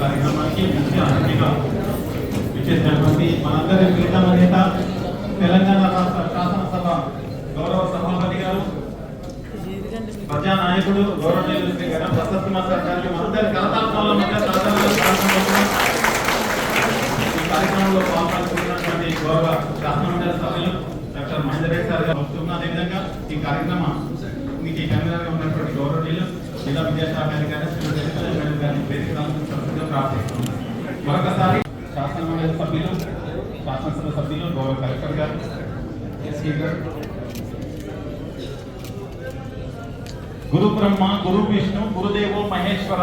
కార్యక్రమానికి ముఖ్య అతిథిగా విచ్చేసినటువంటి మనందరి ప్రీతమ నేత తెలంగాణ రాష్ట్ర శాసనసభ గౌరవ సభాపతి గారు ప్రజానాయకుడు గౌరవనీయులు శ్రీ గణ ప్రసత్ కుమార్ గారికి మనందరి కళాత్మల మధ్య కార్యక్రమంలో పాల్గొంటున్నటువంటి గౌరవ శాసనమండలి సభ్యులు డాక్టర్ మహేందర్ రెడ్డి సార్ గారు వస్తున్న అదేవిధంగా ఈ కార్యక్రమం మీకు ఈ కెమెరాగా ఉన్నటువంటి గౌరవనీయులు జిల్లా విద్యాశాఖ అధికారి శ్రీమతి ఎన్నికల మేడం గారిని వేదిక రావాల్సిందిగా ప్రార్థిస్తున్నాను మరొకసారి శాసనమండలి సభ్యులు శాసనసభ సభ్యులు గౌరవ కలెక్టర్ గారు ఎస్పీ గారు. గురు బ్రహ్మ గురు విష్ణు గురుదేవో మహేశ్వర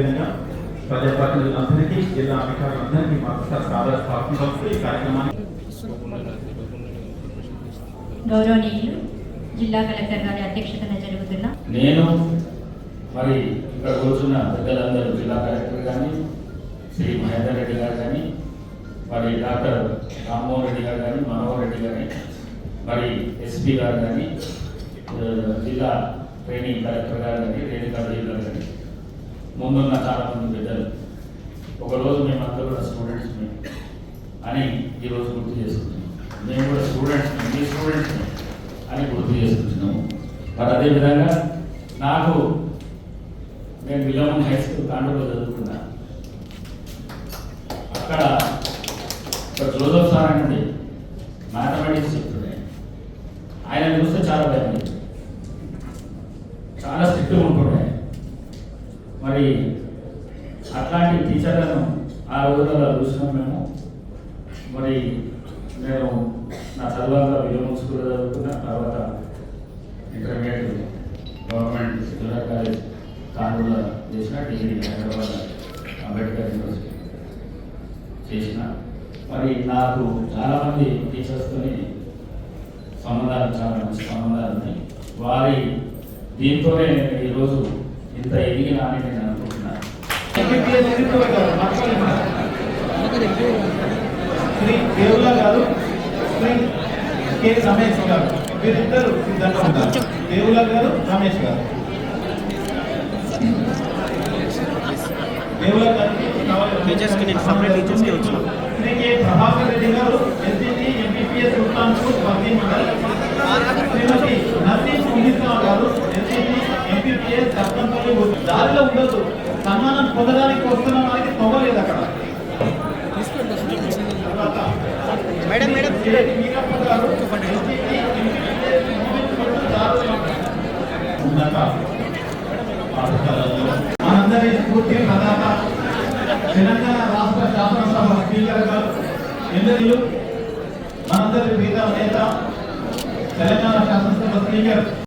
అదేవిధంగా ప్రజాప్రతినిధులందరికీ జిల్లా అధికారులందరికీ మరొకసారి సాదర స్వాగతం. ఈ కార్యక్రమాన్ని గౌరవనీయులు జిల్లా కలెక్టర్ గారి అధ్యక్షతన జరుగుతున్న నేను మరి ఇక్కడ కూర్చున్న పెద్దలందరూ జిల్లా కలెక్టర్ కానీ శ్రీ మహేందర్ రెడ్డి గారు కానీ మరి డాక్టర్ రామ్మోహన్ రెడ్డి గారు కానీ మనోహర్ రెడ్డి గారి మరి ఎస్పీ గారు కానీ జిల్లా ట్రైనింగ్ కలెక్టర్ గారు కానీ రేణుకా గారు కానీ ముందున్న చాలా మంది ఒకరోజు మేమంతా కూడా స్టూడెంట్స్ అని ఈరోజు గుర్తు చేసుకుంటున్నాం. మేము కూడా స్టూడెంట్స్ మీ స్టూడెంట్స్ అని గుర్తు చేసుకుంటున్నాము. మరి అదేవిధంగా నాకు నేను విలమన్ హై స్కూల్ కాండూరులో చదువుకున్నా. అక్కడ ఒక జోసఫ్ సార్ అండి మ్యాథమెటిక్స్ మరి అట్లాంటి టీచర్లను ఆ రోజులలో చూసినాం మేము. మరి నేను నా చదువుగా విలోమం స్కూల్లో చదువుకున్న తర్వాత ఇంటర్మీడియట్ గవర్నమెంట్ జూనియర్ కాలేజ్ కానూరులో చేసిన డిగ్రీ హైదరాబాద్ అంబేద్కర్ యూనివర్సిటీ చేసిన. మరి నాకు చాలామంది టీచర్స్తోని సంబంధాలు చాలా మంచి సంబంధాలు ఉన్నాయి. వారి దీంతోనే నేను ఈరోజు ఇంత ఎదిగినా అని నేను అనుకుంటున్నాను శ్రీ దేవుల గారు శ్రీ కె రమేష్ గారు వీరిద్దరు సిద్ధంగా ఉంటారు దేవుల గారు రమేష్ గారు దేవుల గారికి Teachers నేను separate teachers కి శ్రీ కె ప్రభాకర్ రెడ్డి గారు ఎస్డిటి ఎంపీపీఎస్ సుల్తాన్పూర్ వర్ధి మండల్ శ్రీమతి పొందడానికి వస్తున్న. వారికి తొవ్వలేదు అక్కడ. Madam madam. మనందరి స్ఫూర్తి ప్రదాత తెలంగాణ రాష్ట్ర శాసనసభ స్పీకర్ గారు ఎందరిలో? మనందరి ప్రీత నేత తెలంగాణ శాసనసభ స్పీకర్.